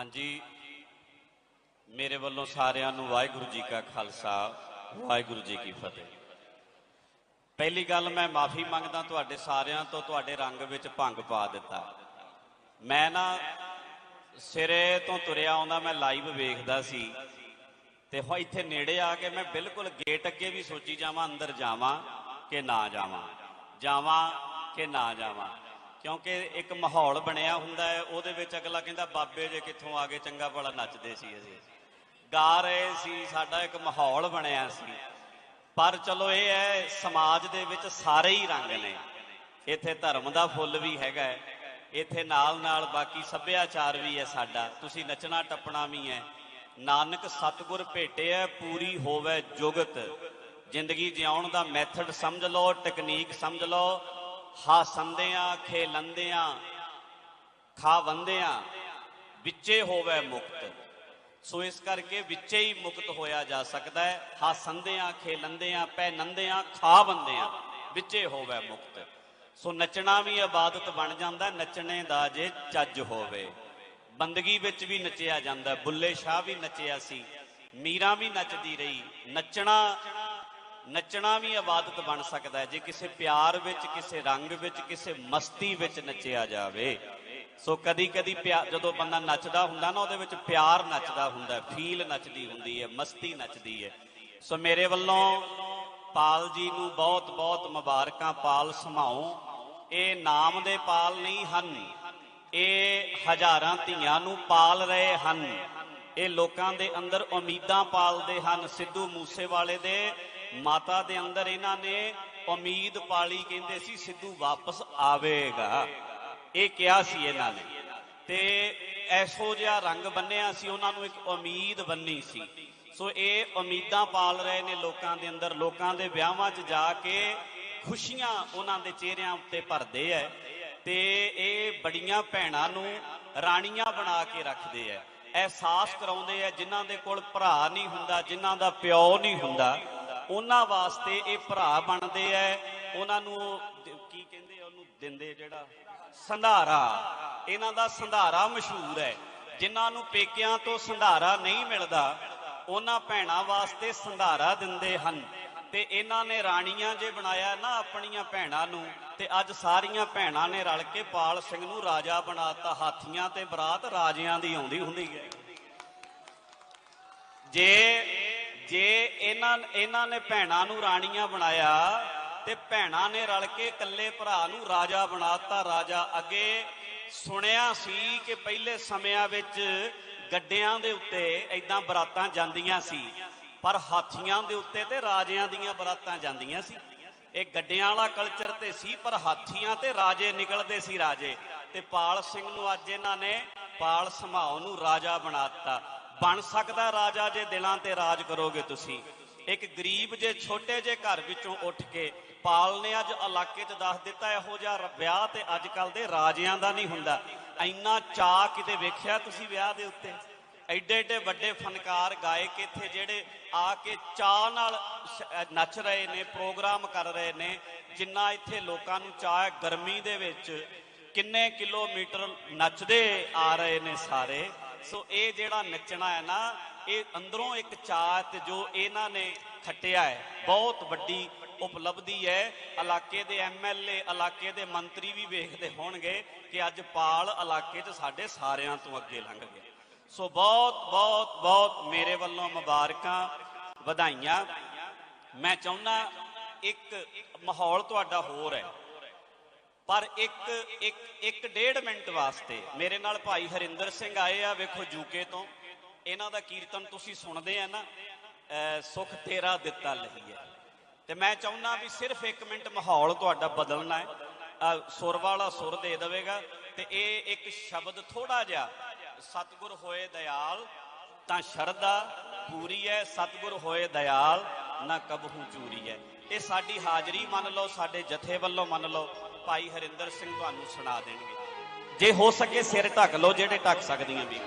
ਹਾਂਜੀ। ਮੇਰੇ ਵੱਲੋਂ ਸਾਰਿਆਂ ਨੂੰ ਵਾਹਿਗੁਰੂ ਜੀ ਕਾ ਖਾਲਸਾ, ਵਾਹਿਗੁਰੂ ਜੀ ਕੀ ਫਤਿਹ। ਪਹਿਲੀ ਗੱਲ ਮੈਂ ਮਾਫੀ ਮੰਗਦਾ ਤੁਹਾਡੇ ਸਾਰਿਆਂ ਤੋਂ, ਤੁਹਾਡੇ ਰੰਗ ਵਿੱਚ ਭੰਗ ਪਾ ਦਿੱਤਾ। ਮੈਂ ਨਾ ਸਿਰੇ ਤੋਂ ਤੁਰਿਆ ਆਉਂਦਾ, ਮੈਂ ਲਾਈਵ ਵੇਖਦਾ ਸੀ। ਤੇ ਹੋ ਇੱਥੇ ਨੇੜੇ ਆ ਕੇ ਮੈਂ ਬਿਲਕੁਲ ਗੇਟ ਅੱਗੇ ਵੀ ਸੋਚੀ ਜਾਵਾਂ, ਅੰਦਰ ਜਾਵਾਂ ਕਿ ਨਾ ਜਾਵਾਂ ਜਾਵਾਂ ਕਿ ਨਾ ਜਾਵਾਂ। ਕਿਉਂਕਿ ਇੱਕ ਮਾਹੌਲ ਬਣਿਆ ਹੁੰਦਾ ਹੈ, ਉਹਦੇ ਵਿੱਚ ਅਗਲਾ ਕਹਿੰਦਾ, ਬਾਬੇ ਜੇ ਕਿੱਥੋਂ ਆ ਗਏ, ਚੰਗਾ ਭਲਾ ਨੱਚਦੇ ਸੀ ਅਸੀਂ। ਗਾ ਰਹੇ ਸੀ, ਸਾਡਾ ਇੱਕ ਮਾਹੌਲ ਬਣਿਆ ਸੀ। ਪਰ ਚਲੋ ਇਹ ਹੈ, ਸਮਾਜ ਦੇ ਵਿੱਚ ਸਾਰੇ ਹੀ ਰੰਗ ਨੇ। ਇੱਥੇ ਧਰਮ ਦਾ ਫੁੱਲ ਵੀ ਹੈਗਾ ਹੈ। ਇੱਥੇ ਨਾਲ ਨਾਲ ਬਾਕੀ ਸੱਭਿਆਚਾਰ ਵੀ ਹੈ ਸਾਡਾ। ਤੁਸੀਂ ਨੱਚਣਾ, ਟੱਪਣਾ ਵੀ ਹੈ। ਨਾਨਕ ਸਤਿਗੁਰ ਭੇਟਿਆ ਪੂਰੀ ਹੋਵੇ ਜੁਗਤ। ਜ਼ਿੰਦਗੀ ਜਿਉਣ ਦਾ ਮੈਥਡ ਸਮਝ ਲਓ ਟੈਕਨੀਕ ਸਮਝ ਲਓ। ਹਾਸੰਦਿਆਂ ਖੇਲੰਦਿਆਂ ਖਾਵੰਦਿਆਂ ਵਿੱਚੇ ਹੋਵੇ ਮੁਕਤ। ਸੋ ਇਸ ਕਰਕੇ ਵਿੱਚੇ ਹੀ ਮੁਕਤ ਹੋਇਆ ਜਾ ਸਕਦਾ ਹੈ। ਹਾਸੰਦਿਆਂ ਖੇਲੰਦਿਆਂ ਪਹਿਨੰਦਿਆਂ ਖਾਵੰਦਿਆਂ ਵਿੱਚੇ ਹੋਵੇ ਮੁਕਤ। ਸੋ ਨੱਚਣਾ ਵੀ ਇਬਾਦਤ ਬਣ ਜਾਂਦਾ ਨੱਚਣੇ ਦਾ ਜੇ ਚੱਜ ਹੋਵੇ। ਬੰਦਗੀ ਵਿੱਚ ਵੀ ਨੱਚਿਆ ਜਾਂਦਾ ਬੁੱਲੇ ਸ਼ਾਹ ਵੀ ਨੱਚਿਆ ਸੀ। ਮੀਰਾ ਵੀ ਨੱਚਦੀ ਰਹੀ। ਨੱਚਣਾ ਨੱਚਣਾ ਵੀ ਇਬਾਦਤ ਬਣ ਸਕਦਾ ਹੈ। ਜੇ ਕਿਸੇ ਪਿਆਰ ਵਿੱਚ, ਕਿਸੇ ਰੰਗ ਵਿੱਚ, ਕਿਸੇ ਮਸਤੀ ਵਿੱਚ ਨੱਚਿਆ ਜਾਵੇ, ਸੋ ਕਦੀ ਕਦੀ ਜਦੋਂ ਬੰਦਾ ਨੱਚਦਾ ਹੁੰਦਾ ਨਾ, ਉਹਦੇ ਵਿੱਚ ਪਿਆਰ ਨੱਚਦਾ ਹੁੰਦਾ ਫੀਲ ਨੱਚਦੀ ਹੁੰਦੀ ਹੈ, ਮਸਤੀ ਨੱਚਦੀ ਹੈ। ਸੋ ਮੇਰੇ ਵੱਲੋਂ ਪਾਲ ਜੀ ਨੂੰ ਬਹੁਤ ਬਹੁਤ ਮੁਬਾਰਕਾਂ। ਪਾਲ ਸਮਾਓ ਇਹ ਨਾਮ ਦੇ ਪਾਲ ਨਹੀਂ ਹਨ। ਇਹ ਹਜ਼ਾਰਾਂ ਧੀਆਂ ਨੂੰ ਪਾਲ ਰਹੇ ਹਨ। ਇਹ ਲੋਕਾਂ ਦੇ ਅੰਦਰ ਉਮੀਦਾਂ ਪਾਲਦੇ ਹਨ। ਸਿੱਧੂ ਮੂਸੇਵਾਲੇ ਦੇ ਮਾਤਾ ਦੇ ਅੰਦਰ ਇਹਨਾਂ ਨੇ ਉਮੀਦ ਪਾਲੀ ਕਹਿੰਦੇ ਸੀ, ਸਿੱਧੂ ਵਾਪਸ ਆਵੇਗਾ। ਇਹ ਕਿਹਾ ਸੀ ਇਹਨਾਂ ਨੇ। ਤੇ ਐਸੋ ਜਿਹਾ ਰੰਗ ਬੰਨਿਆ ਸੀ, ਉਹਨਾਂ ਨੂੰ ਇੱਕ ਉਮੀਦ ਬੰਨੀ ਸੀ। ਸੋ ਇਹ ਉਮੀਦਾਂ ਪਾਲ ਰਹੇ ਨੇ ਲੋਕਾਂ ਦੇ ਅੰਦਰ। ਲੋਕਾਂ ਦੇ ਵਿਆਹਾਂ 'ਚ ਜਾ ਕੇ ਖੁਸ਼ੀਆਂ ਉਹਨਾਂ ਦੇ ਚਿਹਰਿਆਂ ਉੱਤੇ ਭਰਦੇ ਐ ਤੇ ਇਹ ਬੜੀਆਂ ਭੈਣਾਂ ਨੂੰ ਰਾਣੀਆਂ ਬਣਾ ਕੇ ਰੱਖਦੇ ਐ। ਅਹਿਸਾਸ ਕਰਾਉਂਦੇ ਐ, ਜਿਨ੍ਹਾਂ ਦੇ ਕੋਲ ਭਰਾ ਨਹੀਂ ਹੁੰਦਾ, ਜਿਨ੍ਹਾਂ ਦਾ ਪਿਓ ਨਹੀਂ ਹੁੰਦਾ ਉਹਨਾਂ ਵਾਸਤੇ ਇਹ ਭਰਾ ਬਣਦੇ ਐ। ਉਹਨਾਂ ਨੂੰ ਕੀ ਕਹਿੰਦੇ ਉਹਨੂੰ? ਦਿੰਦੇ ਜਿਹੜਾ? ਸੰਧਾਰਾ। ਇਹਨਾਂ ਦਾ ਸੰਧਾਰਾ ਮਸ਼ਹੂਰ ਹੈ ਜਿਨ੍ਹਾਂ ਨੂੰ ਪੇਕਿਆਂ ਤੋਂ ਸੰਧਾਰਾ ਨਹੀਂ ਮਿਲਦਾ, ਉਹਨਾਂ ਭੈਣਾਂ ਵਾਸਤੇ ਸੰਧਾਰਾ ਦਿੰਦੇ ਹਨ। ਤੇ ਇਹਨਾਂ ਨੇ ਰਾਣੀਆਂ ਜੇ ਬਣਾਇਆ ਨਾ ਆਪਣੀਆਂ ਭੈਣਾਂ ਨੂੰ, ਤੇ ਅੱਜ ਸਾਰੀਆਂ ਭੈਣਾਂ ਨੇ ਰਲ ਕੇ ਪਾਲ ਸਿੰਘ ਨੂੰ ਰਾਜਾ ਬਣਾਤਾ। ਹਾਥੀਆਂ ਤੇ ਬਰਾਤ ਰਾਜਿਆਂ ਦੀ ਆਉਂਦੀ ਹੁੰਦੀ ਹੈ ਜੇ ਜੇ ਇਹਨਾਂ ਇਹਨਾਂ ਨੇ ਭੈਣਾਂ ਨੂੰ ਰਾਣੀਆਂ ਬਣਾਇਆ ਤੇ ਭੈਣਾਂ ਨੇ ਰਲ ਕੇ ਇਕੱਲੇ ਭਰਾ ਨੂੰ ਰਾਜਾ ਬਣਾਤਾ, ਰਾਜਾ ਅੱਗੇ ਸੁਣਿਆ ਸੀ ਕਿ ਪਹਿਲੇ ਸਮਿਆਂ ਵਿੱਚ ਗੱਡਿਆਂ ਦੇ ਉੱਤੇ ਐਦਾਂ ਬਰਾਤਾਂ ਜਾਂਦੀਆਂ ਸੀ, ਪਰ ਹਾਥੀਆਂ ਦੇ ਉੱਤੇ ਤੇ ਰਾਜਿਆਂ ਦੀਆਂ ਬਰਾਤਾਂ ਜਾਂਦੀਆਂ ਸੀ। ਇਹ ਗੱਡਿਆਂ ਵਾਲਾ ਕਲਚਰ ਤੇ ਸੀ, ਪਰ ਹਾਥੀਆਂ ਤੇ ਰਾਜੇ ਨਿਕਲਦੇ ਸੀ ਰਾਜੇ ਤੇ ਪਾਲ ਸਿੰਘ ਨੂੰ ਅੱਜ ਇਹਨਾਂ ਨੇ ਪਾਲ ਸਮਾਉ ਨੂੰ ਰਾਜਾ ਬਣਾਤਾ ਬਣ ਸਕਦਾ ਰਾਜਾ ਜੇ ਦਿਲਾਂ ਤੇ ਰਾਜ ਕਰੋਗੇ ਤੁਸੀਂ। ਇੱਕ ਗਰੀਬ ਜੇ ਛੋਟੇ ਜੇ ਘਰ ਵਿੱਚੋਂ ਉੱਠ ਕੇ ਪਾਲ ਨੇ ਅੱਜ ਇਲਾਕੇ 'ਚ ਦੱਸ ਦਿੱਤਾ, ਇਹੋ ਜਿਹਾ ਵਿਆਹ ਤੇ ਅੱਜ ਕੱਲ ਦੇ ਰਾਜਿਆਂ ਦਾ ਨਹੀਂ ਹੁੰਦਾ। ਇੰਨਾ ਚਾਹ ਕਿਤੇ ਵੇਖਿਆ ਤੁਸੀਂ ਵਿਆਹ ਦੇ ਉੱਤੇ? ਐਡੇ ਐਡੇ ਵੱਡੇ ਫਨਕਾਰ ਗਾਇਕ ਇੱਥੇ ਜਿਹੜੇ ਆ ਕੇ ਚਾਹ ਨਾਲ ਨੱਚ ਰਹੇ ਨੇ, ਪ੍ਰੋਗਰਾਮ ਕਰ ਰਹੇ ਨੇ, ਜਿੰਨਾ ਇੱਥੇ ਲੋਕਾਂ ਨੂੰ ਚਾਹ ਹੈ ਗਰਮੀ ਦੇ ਵਿੱਚ, ਕਿੰਨੇ ਕਿਲੋਮੀਟਰ ਨੱਚਦੇ ਆ ਰਹੇ ਨੇ ਸਾਰੇ। ਸੋ ਇਹ ਜਿਹੜਾ ਨੱਚਣਾ ਹੈ ਨਾ, ਇਹ ਅੰਦਰੋਂ ਇੱਕ ਚਾਹ ਤੇ ਜੋ ਇਹਨਾਂ ਨੇ ਖੱਟਿਆ ਹੈ, ਬਹੁਤ ਵੱਡੀ ਉਪਲਬਧੀ ਹੈ। ਇਲਾਕੇ ਦੇ ਐਮਐਲਏ ਇਲਾਕੇ ਦੇ ਮੰਤਰੀ ਵੀ ਵੇਖਦੇ ਹੋਣਗੇ ਕਿ ਅੱਜ ਪਾਲ ਇਲਾਕੇ 'ਚ ਸਾਡੇ ਸਾਰਿਆਂ ਤੋਂ ਅੱਗੇ ਲੰਘ ਗਏ ਸੋ ਬਹੁਤ ਬਹੁਤ ਬਹੁਤ ਮੇਰੇ ਵੱਲੋਂ ਮੁਬਾਰਕਾਂ, ਵਧਾਈਆਂ। ਮੈਂ ਚਾਹੁੰਦਾ ਇੱਕ ਮਾਹੌਲ ਤੁਹਾਡਾ ਹੋਰ ਹੈ। ਪਰ ਇੱਕ ਇੱਕ ਇੱਕ ਡੇਢ ਮਿੰਟ ਵਾਸਤੇ ਮੇਰੇ ਨਾਲ ਭਾਈ ਹਰਿੰਦਰ ਸਿੰਘ ਆਏ ਆ, ਵੇਖੋ ਜੂਕੇ ਤੋਂ। ਇਹਨਾਂ ਦਾ ਕੀਰਤਨ ਤੁਸੀਂ ਸੁਣਦੇ ਆ ਨਾ ਸੁਖ ਤੇਰਾ ਦਿੱਤਾ ਲਈ ਹੈ। ਤੇ ਮੈਂ ਚਾਹੁੰਦਾ ਵੀ ਸਿਰਫ 1 ਮਿੰਟ ਮਾਹੌਲ ਤੁਹਾਡਾ ਬਦਲਣਾ ਹੈ। ਸੁਰ ਵਾਲਾ ਸੁਰ ਦੇ ਦੇਵੇਗਾ। ਤੇ ਇਹ ਇੱਕ ਸ਼ਬਦ ਥੋੜਾ ਜਿਹਾ, ਸਤਗੁਰ ਹੋਏ ਦਇਆਲ ਤਾਂ ਸ਼ਰਧਾ ਪੂਰੀ ਹੈ, ਸਤਗੁਰ ਹੋਏ ਦਇਆਲ ਨਾ ਕਬਹੂ ਚੂਰੀ ਹੈ। ਇਹ ਸਾਡੀ ਹਾਜ਼ਰੀ ਮੰਨ ਲਓ, ਸਾਡੇ ਜਥੇ ਵੱਲੋਂ ਮੰਨ ਲਓ ਭਾਈ ਹਰਿੰਦਰ ਸਿੰਘ ਤੁਹਾਨੂੰ ਸੁਣਾ ਦੇਣਗੇ। ਜੇ ਹੋ ਸਕੇ ਸਿਰ ਢੱਕ ਲਓ, ਜਿਹੜੇ ਢੱਕ ਸਕਦੀਆਂ ਵੀ।